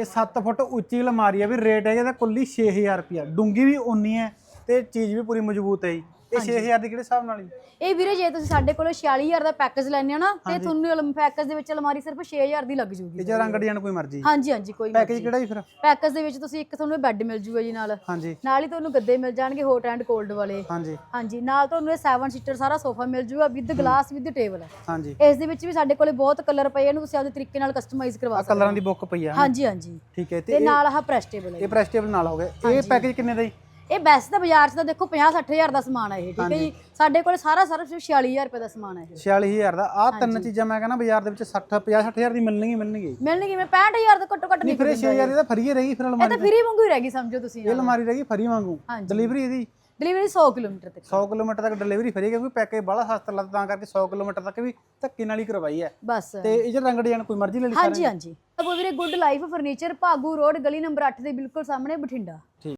ਇਹ 7 ਫੁੱਟ ਉੱਚੀ ਅਲਮਾਰੀ ਹੈ ਵੀ ਰੇਟ ਹੈਗਾ ਇਹਦਾ ਕੁੱਲੀ 6000 ਰੁਪਿਆ ਡੂੰਗੀ ਵੀ ਉਨੀ ਹੈ। ਤੇ ਚੀਜ਼ ਵੀ ਪੂਰੀ ਮਜ਼ਬੂਤ ਹੈ ਜੀ। ਇਹ 6000 ਦੀ ਕਿਹੜੇ ਹਿਸਾਬ ਨਾਲ ਜੀ? ਇਹ ਵੀਰੇ ਜੇ ਤੁਸੀਂ ਸਾਡੇ ਕੋਲੋਂ 46000 ਦਾ ਪੈਕੇਜ ਲੈਣੇ ਹੋ ਨਾ ਤੇ ਤੁਹਾਨੂੰ ਪੈਕੇਜ ਦੇ ਵਿੱਚ ਅਲਮਾਰੀ ਸਿਰਫ 6000 ਦੀ ਲੱਗ ਜੂਗੀ। ਇਹ ਜਾਂ ਰੰਗ ਡਿਜ਼ਾਈਨ ਕੋਈ ਮਰਜ਼ੀ। ਹਾਂਜੀ ਹਾਂਜੀ ਕੋਈ ਪੈਕੇਜ ਕਿਹੜਾ ਜੀ ਫਿਰ? ਪੈਕੇਜ ਦੇ ਵਿੱਚ ਤੁਸੀਂ ਇੱਕ ਤੁਹਾਨੂੰ ਬੈੱਡ ਮਿਲ ਜੂਗਾ ਜੀ ਨਾਲ। ਹਾਂਜੀ। ਨਾਲ ਹੀ ਤੁਹਾਨੂੰ ਗੱਦੇ ਮਿਲ ਜਾਣਗੇ ਹੌਟ ਐਂਡ ਕੋਲਡ ਵਾਲੇ। ਹਾਂਜੀ। ਹਾਂਜੀ ਨਾਲ ਤੁਹਾਨੂੰ ਇਹ 7 ਸੀਟਰ ਸਾਰਾ ਸੋਫਾ ਮਿਲ ਜੂਗਾ ਵਿਦ ਗਲਾਸ ਵਿਦ ਟੇਬਲ ਹਾਂਜੀ। ਇਸ ਦੇ ਵਿੱਚ ਵੀ ਸਾਡੇ ਕੋਲੇ ਬਹੁਤ ਕਲਰ ਪਏ ਇਹਨੂੰ ਤੁਸੀਂ ਆਪਦੇ ਤਰੀਕੇ ਨਾਲ ਕਸਟਮਾਈਜ਼ ਕਰਵਾ ਆ ਸਕਦੇ ਕਲਰਾਂ ਦੀ ਬੁੱਕ ਪਈ ਆ। ਹੋ ਹਾਂਜੀ ਹਾਂਜੀ। ਠੀਕ ਹੈ ਤੇ ਤੇ ਨਾਲ ਆਹ ਪ੍ਰੈਸ ਟੇਬਲ ਹੈ ਇਹ ਪ੍ਰੈਸ ਟੇਬਲ ਨਾਲ ਹੋ ਗਏ। ਇਹ ਪੈਕੇਜ ਕਿੰਨੇ ਦਾ ਜੀ? ਇਹ ਬੈਸਟ ਦਾ ਬਾਜ਼ਾਰ 'ਚ ਤਾਂ ਦੇਖੋ 50 60000 ਦਾ ਸਮਾਨ ਹੈ ਇਹ ਠੀਕ ਹੈ ਜੀ? ਸਾਡੇ ਕੋਲੇ ਸਾਰਾ ਸਾਰਾ ਸਿਰਫ 46000 ਰੁਪਏ ਦਾ ਸਮਾਨ ਹੈ ਇਹ। 46000 ਦਾ। ਆ ਤਿੰਨ ਚੀਜ਼ਾਂ ਮੈਂ ਕਹਿੰਦਾ ਬਾਜ਼ਾਰ ਦੇ ਵਿੱਚ 60 50 60000 ਦੀ ਮਿਲਣਗੀ ਮਿਲਣਗੀ ਮਿਲਣਗੇ ਮੈਂ 65000 ਤੋਂ ਘੱਟੋ ਘੱਟ ਨਹੀਂ ਫਿਰ ਇਹ 6000 ਇਹਦਾ ਫਰੀ ਰਹੇਗੀ ਫਿਰ ਇਹ ਅਲਮਾਰੀ ਤਾਂ। ਫ੍ਰੀ ਵਾਂਗੂ ਹੀ ਰਹਿ ਗਈ ਸਮਝੋ ਤੁਸੀਂ ਇਹ ਅਲਮਾਰੀ ਰਹੇਗੀ ਫਰੀ ਵਾਂਗੂ। ਡਿਲੀਵਰੀ ਇਹਦੀ। ਡਿਲੀਵਰੀ 100 ਕਿਲੋਮੀਟਰ ਤੱਕ। 100 ਕਿਲੋਮੀਟਰ ਤੱਕ ਡਿਲੀਵਰੀ ਫਰੀ ਹੈ ਕਿਉਂਕਿ ਪੈਕੇਜ ਬੜਾ ਸਸਤਾ ਲੱਗਦਾ ਤਾਂ ਕਰਕੇ 100 ਕਿਲੋਮੀਟਰ ਤੱਕ ਵੀ ਧੱਕੇ ਨਾਲ ਹੀ ਕਰਵਾਈ ਹੈ। ਬਸ। ਤੇ ਇਹ ਜਿਹੜਾ ਰੰਗ ਡਿਜ਼ਾਈਨ ਕੋਈ ਮਰਜ਼ੀ ਲੈ ਲਈ ਹਾਂਜੀ ਹਾਂਜੀ। ਅਬੋ ਵੀਰੇ good life furniture Bhagu road ਗਲੀ ਨੰਬਰ 8 ਦੇ ਬਿਲਕੁਲ ਸਾਹਮਣੇ ਬਠਿੰਡਾ।